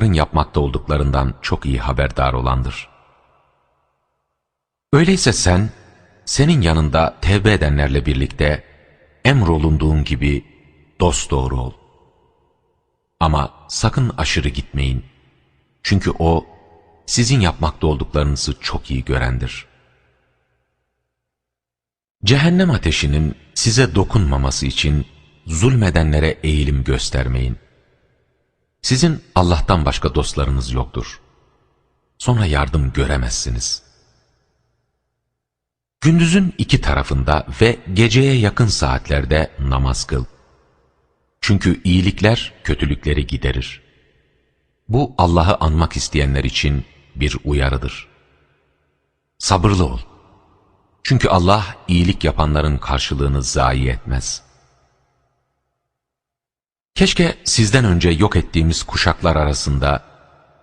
onların yapmakta olduklarından çok iyi haberdar olandır. Öyleyse sen, senin yanında tevbe edenlerle birlikte emrolunduğun gibi dosdoğru ol. Ama sakın aşırı gitmeyin. Çünkü o, sizin yapmakta olduklarınızı çok iyi görendir. Cehennem ateşinin size dokunmaması için zulmedenlere eğilim göstermeyin. Sizin Allah'tan başka dostlarınız yoktur. Sonra yardım göremezsiniz. Gündüzün iki tarafında ve geceye yakın saatlerde namaz kıl. Çünkü iyilikler kötülükleri giderir. Bu Allah'ı anmak isteyenler için bir uyarıdır. Sabırlı ol. Çünkü Allah iyilik yapanların karşılığını zayi etmez. Keşke sizden önce yok ettiğimiz kuşaklar arasında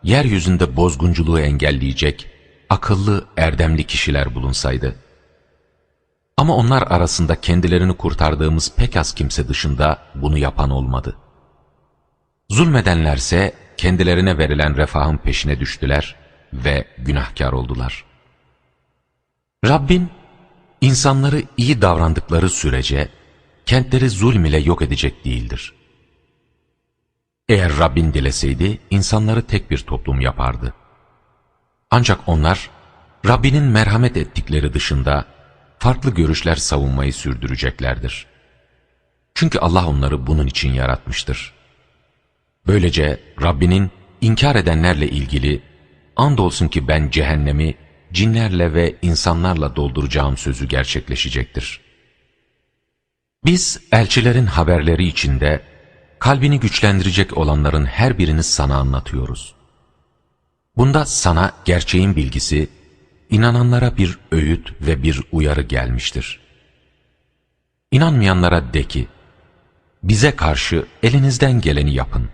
yeryüzünde bozgunculuğu engelleyecek akıllı, erdemli kişiler bulunsaydı. Ama onlar arasında kendilerini kurtardığımız pek az kimse dışında bunu yapan olmadı. Zulmedenlerse kendilerine verilen refahın peşine düştüler ve günahkar oldular. Rabbin insanları iyi davrandıkları sürece kentleri zulm ile yok edecek değildir. Eğer Rabbin dileseydi insanları tek bir toplum yapardı. Ancak onlar Rabbinin merhamet ettikleri dışında farklı görüşler savunmayı sürdüreceklerdir. Çünkü Allah onları bunun için yaratmıştır. Böylece Rabbinin inkar edenlerle ilgili andolsun ki ben cehennemi cinlerle ve insanlarla dolduracağım sözü gerçekleşecektir. Biz elçilerin haberleri içinde kalbini güçlendirecek olanların her birini sana anlatıyoruz. Bunda sana gerçeğin bilgisi, inananlara bir öğüt ve bir uyarı gelmiştir. İnanmayanlara de ki, bize karşı elinizden geleni yapın.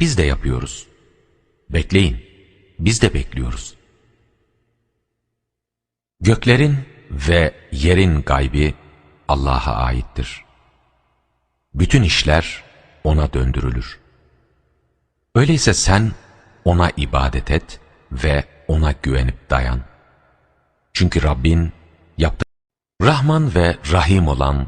Biz de yapıyoruz. Bekleyin, biz de bekliyoruz. Göklerin ve yerin gaybi Allah'a aittir. Bütün işler O'na döndürülür. Öyleyse sen O'na ibadet et ve O'na güvenip dayan. Çünkü Rabbin yaptı. Rahman ve Rahim olan